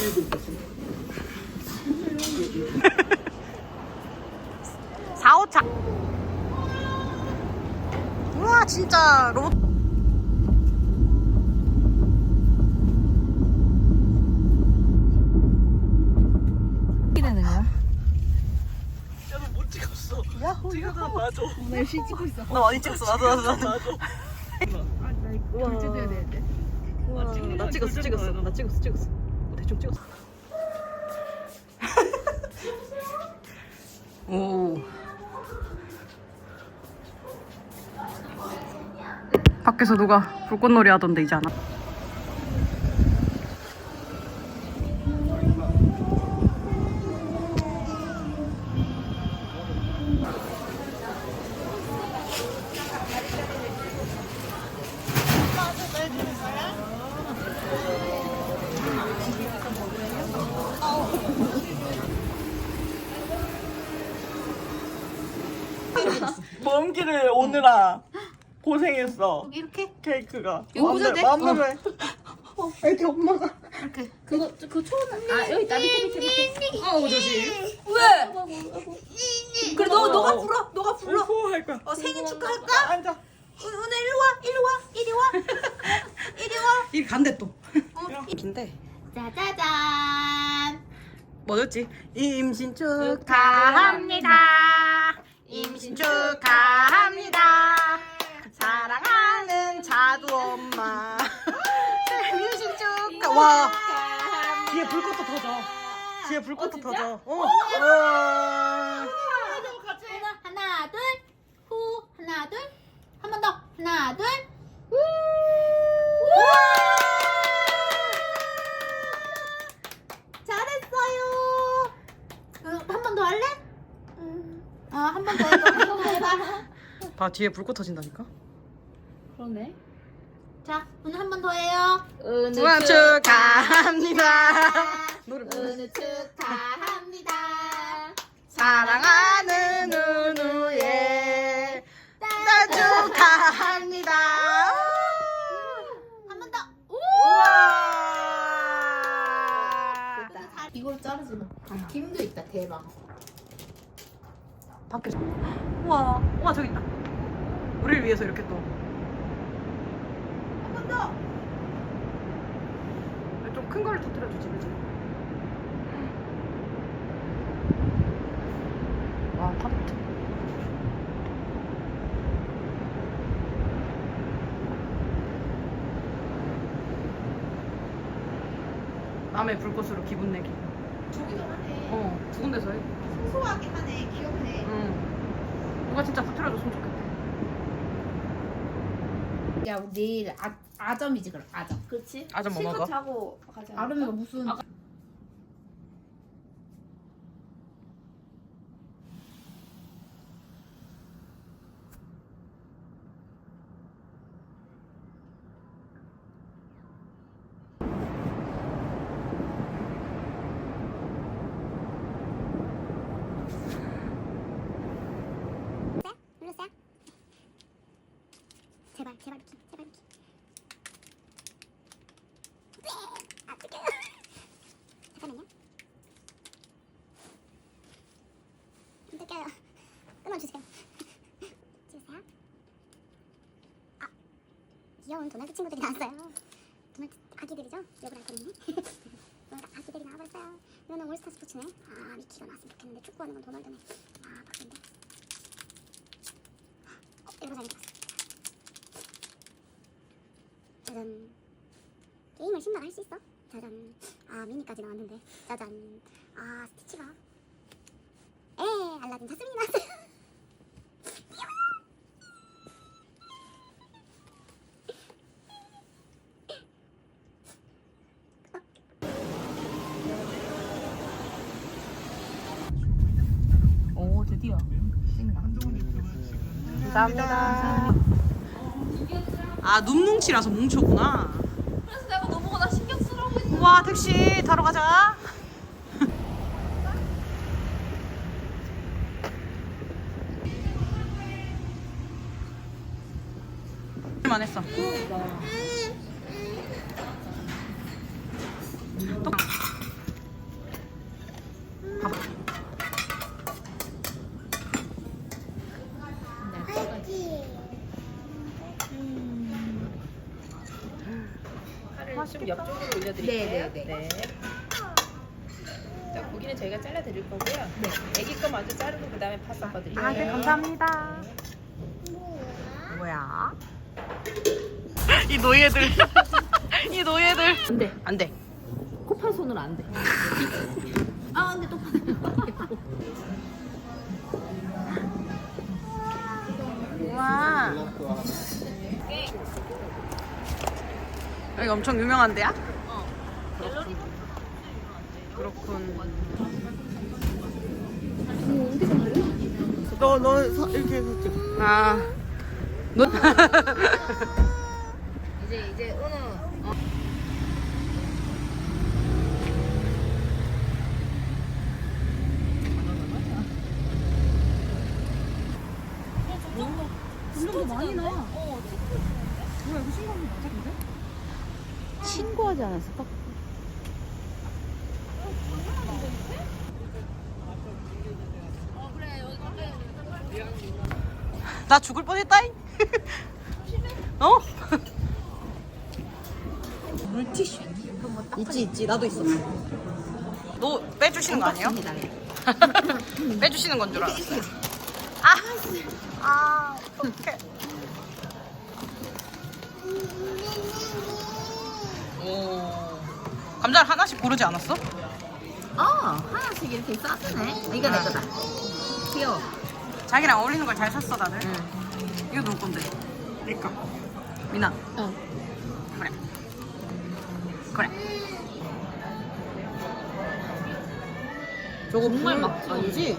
사오차. 우와 진짜 로봇. 되는 거야? 야너 못 찍었어. 야호 찍었어 맞아. 나 열심히 찍고 있어. 나 많이 찍었어 나도 나도 나도. 맞아. 아, 나 이거 결제돼야 되는데. 나 찍었어 찍었어 나 찍었어 찍었어 대충 찍었어. 오. 밖에서 누가 불꽃놀이 하던데 이제 안 와. 먼 길을 오느라 고생했어. 이렇게 케이크가. 꽂아도 돼? 마음대로 해. 이렇게 엄마가. 그거 그 초는 아 여기 있다 밑에 밑에 밑에. 어 조심 왜? 그래 너 너가 불어. 너가 불러. 후할 거야. 어 생일 축하할까? 앉아. 오늘 일로 와 일로 와 이리 와 이리 와. 이 간대 또 긴데 짜자잔. 뭐였지? 임신 축하합니다. 임신 축하합니다. 사랑하는 자두 엄마. 임신 축하. 와 뒤에 불꽃도 터져. 뒤에 불꽃도 터져. 어. 와. 하나 둘후 하나 둘 한 번 더 하나 둘 후. 잘했어요. 한 번 더 할래? 아한 번 더 해봐. 한번 해봐. 봐 뒤에 불꽃 터진다니까. 그러네. 자 오늘 한 번 더 해요. 오늘 생일 축하합니다. 노래. 오늘 축하합니다. 사랑하는 날 축하합니다. 한 번 더. 우와. 이걸 자르지 마. 김도 있다 대박. 밖에. 우와, 우와 저기 있다. 우리를 위해서 이렇게 또. 한 번 더. 좀 큰 걸 터뜨려 주지, 그지? 와, 타부터. 남의 불꽃으로 기분 내기. 저기도 하네. 어, 두 군데서 해. 소소하게 하네. 귀엽네. 응. 누가 진짜 터뜨려줬으면 좋겠다. 야, 우리 내일 아, 아점이지 그럼 아점. 그렇지. 아점 뭐 먹어? 자고 가자. 아름이가 무슨 눌렀어요? 제발 루키 제발 루키 아 뜯겨요 잠깐만요. 안 뜯겨요 끊어주세요. 찍으세요. 아 귀여운 도날드 친구들이 나왔어요. 도날드 아기들이죠? 요브랄 코니 아기들이 나와버렸어요. 이거는 올스타 스포츠네. 아 미키가 나왔으면 좋겠는데 축구하는 건 도날드네. 아 바뀐데. 어, 이거 잘생겼어. 짜잔. 게임을 신나게 할 수 있어? 짜잔. 아, 미니까지 나왔는데. 짜잔. 아, 스티치가. 에, 알라딘 나왔어요. 오, 드디어. 감사합니다. 아, 눈 뭉치라서 뭉쳤구나. 그래서 내가 너보고 나 신경 쓰라고 했는데. 우와, 택시 타러 가자. 만 했어. 또 팔을 좀 옆쪽으로 올려드릴게요. 네. 자, 고기는 저희가 잘라 드릴 거고요. 네. 애기 거 먼저 자르고 그다음에 파 섞어 드릴게요. 아, 네, 감사합니다. 뭐야? 이 노예들. 이 노예들. 안 돼. 안 돼. 코판 손으로 안 돼. 아, 근데 또 우와. 여기 엄청 유명한 데야? 어. 그렇군. 너, 너 서, 이렇게 해서 찍어. 아. 너. 이제 이제 은우 신 고하지 않았을까? 나 죽을 뻔했다잉. 어? 물티슈. 있지 있지 나도 있어. 너 빼주시는 거 아니에요? 빼주시는 건 줄 알았어. 아, 아, 어떡해. 감자를 하나씩 고르지 않았어? 어, 하나씩 이렇게 싸주네. 이거 내 거다. 귀여워. 자기랑 어울리는 걸 잘 샀어 다들. 이거 누구 건데? 내꺼. 미나. 어. 그래. 그래. 저거 정말 막 아니지?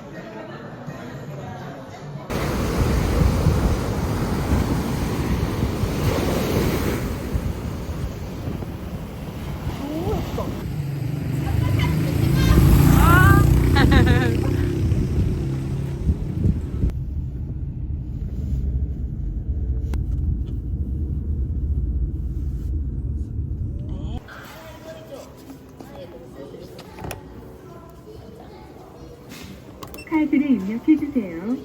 카드를 입력 해 주세요.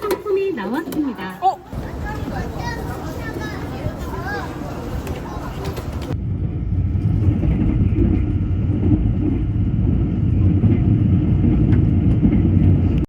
상품이 나왔습니다. 어?